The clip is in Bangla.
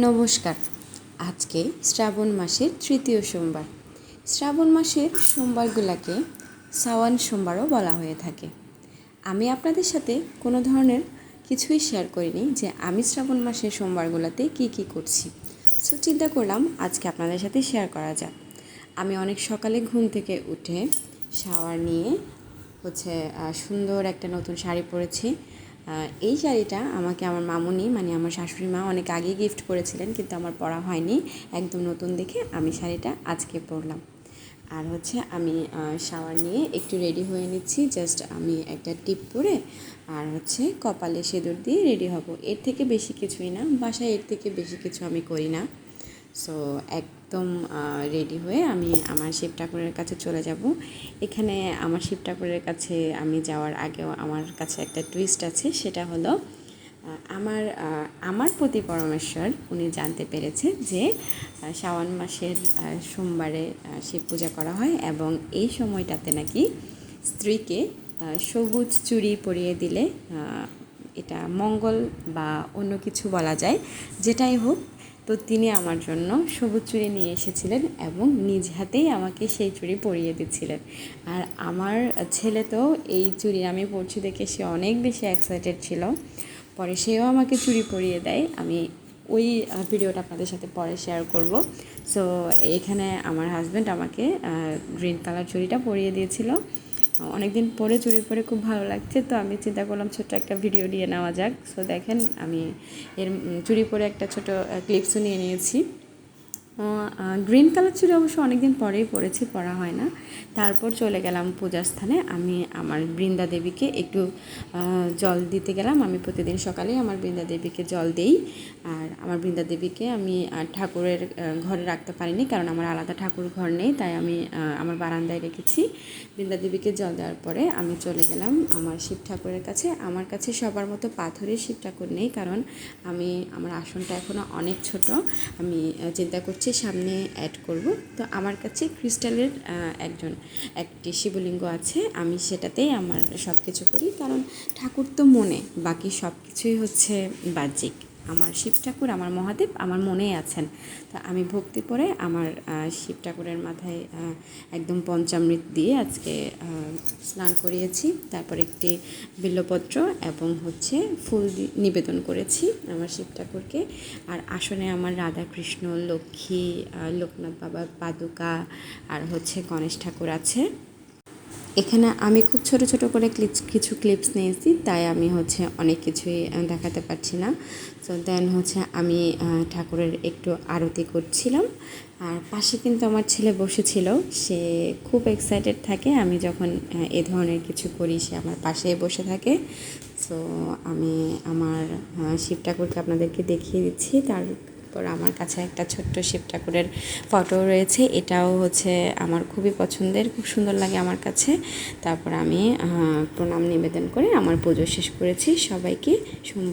নমস্কার। আজকে শ্রাবণ মাসের তৃতীয় সোমবার। শ্রাবণ মাসের সোমবারগুলোকে সাওয়ান সোমবারও বলা হয়ে থাকে। আমি আপনাদের সাথে কোনো ধরনের কিছুই শেয়ার করিনি যে আমি শ্রাবণ মাসের সোমবারগুলোতে কী কী করছি। সো চিন্তা করলাম আজকে আপনাদের সাথে শেয়ার করা যাক। আমি অনেক সকালে ঘুম থেকে উঠে শাওয়ার নিয়ে হচ্ছে সুন্দর একটা নতুন শাড়ি পরেছি। এই শাড়িটা আমাকে আমার মামুনি মানে আমার শাশুড়ি মা অনেক আগে গিফট করেছিলেন, কিন্তু আমার পরা হয়নি। একদম নতুন দেখে আমি শাড়িটা আজকে পরলাম। আর হচ্ছে আমি শাওয়ার নিয়ে একটু রেডি হয়ে নিচ্ছি। জাস্ট আমি একটা টিপ পরে আর হচ্ছে কপালে সিঁদুর দিয়ে রেডি হব। এর থেকে বেশি কিছুই না, বাসায় এর থেকে বেশি কিছু আমি করি না। সো একদম রেডি হয়ে আমি আমার শিব ঠাকুরের কাছে চলে যাব। এখানে আমার শিব ঠাকুরের কাছে আমি যাওয়ার আগেও আমার কাছে একটা টুইস্ট আছে, সেটা হলো আমার আমার প্রতি পরমেশ্বর উনি জানতে পেরেছে যে শ্রাবণ মাসের সোমবারে শিব পূজা করা হয় এবং এই সময়টাতে নাকি স্ত্রীকে সবুজ চুড়ি পরিয়ে দিলে এটা মঙ্গল বা অন্য কিছু বলা যায়। যেটাই হোক তো তিনি আমার জন্য সবুজ চুড়ি নিয়ে এসেছিলেন এবং নিজ হাতেই আমাকে সেই চুড়ি পরিয়ে দিচ্ছিলেন। আর আমার ছেলে তো এই চুড়ি আমি পরছি দেখে সে অনেক বেশি এক্সাইটেড ছিল। পরে সেও আমাকে চুড়ি পরিয়ে দেয়। আমি ওই ভিডিওটা আপনাদের সাথে পরে শেয়ার করব। সো এখানে আমার হাজব্যান্ড আমাকে গ্রিন কালার চুড়িটা পরিয়ে দিয়েছিল। অনেকদিন পরে চুরি পরে খুব ভালো লাগছে, তো আমি চিন্তা করলাম ছোট্ট একটা ভিডিও নিয়ে নেওয়া যাক। সো দেখেন, আমি এর চুরি পরে একটা ছোট ক্লিপসও নিয়ে নিয়েছি। গ্রিন কালার চুড়ি অবশ্য অনেকদিন পরেই পরেছি, পরা হয় না। তারপর চলে গেলাম পূজার স্থানে। আমি আমার বৃন্দা দেবীকে একটু জল দিতে গেলাম। আমি প্রতিদিন সকালে আমার বৃন্দা দেবীকে জল দেই। আর আমার বৃন্দা দেবীকে আমি ঠাকুরের ঘরে রাখতে পারিনি কারণ আমার আলাদা ঠাকুর ঘর নেই, তাই আমি আমার বারান্দায় রেখেছি। বৃন্দা দেবীকে জল দেওয়ার পরে আমি চলে গেলাম আমার শিব ঠাকুরের কাছে। আমার কাছে সবার মতো পাথরের শিব ঠাকুর নেই কারণ আমি, আমার আসনটা এখনও অনেক ছোট। আমি চিন্তা করছি সামনে অ্যাড করব। তো আমার কাছে ক্রিস্টালের একজন, একটি শিবলিঙ্গ আছে। আমি সেটাতেই আমার সব কিছু করি। কারণ ঠাকুর তো মনে, বাকি সব কিছুই হচ্ছে বাহ্যিক আমার শিব ঠাকুর, আমার মহাদেব, আমার মনেই আছেন। তো আমি ভক্তি করে আমার শিব ঠাকুরের মাথায় একদম পঞ্চামৃত দিয়ে আজকে স্নান করিয়েছি। তারপর একটি বিল্লপত্র এবং হচ্ছে ফুল নিবেদন করেছি আমার শিব ঠাকুরকে। আর আসনে আমার রাধা কৃষ্ণ লক্ষ্মী লোকনাথ বাবার পাদুকা, আর হচ্ছে গণেশ ঠাকুর আছে। এখানে আমি খুব ছোট ছোট করে ক্লিপস, কিছু ক্লিপস নিয়েছি, তাই আমি হচ্ছে অনেক কিছুই দেখাতে পারছি না। সো দেন হচ্ছে আমি ঠাকুরের একটু আরতি করছিলাম। আর পাশে কিন্তু আমার ছেলে বসেছিল, সে খুব এক্সাইটেড থাকে। আমি যখন এ ধরনের কিছু করি, সে আমার পাশে বসে থাকে। সো আমি আমার শিব ঠাকুরকে আপনাদেরকে দেখিয়ে দিচ্ছি, তার তারপর আমার কাছে একটা ছোট্ট শিব ঠাকুরের ফটো রয়েছে। এটাও হচ্ছে আমার খুবই পছন্দের, খুব সুন্দর লাগে আমার কাছে। তারপর আমি প্রণাম নিবেদন করে আমার পুজো শেষ করেছি। সবাইকে সোমবার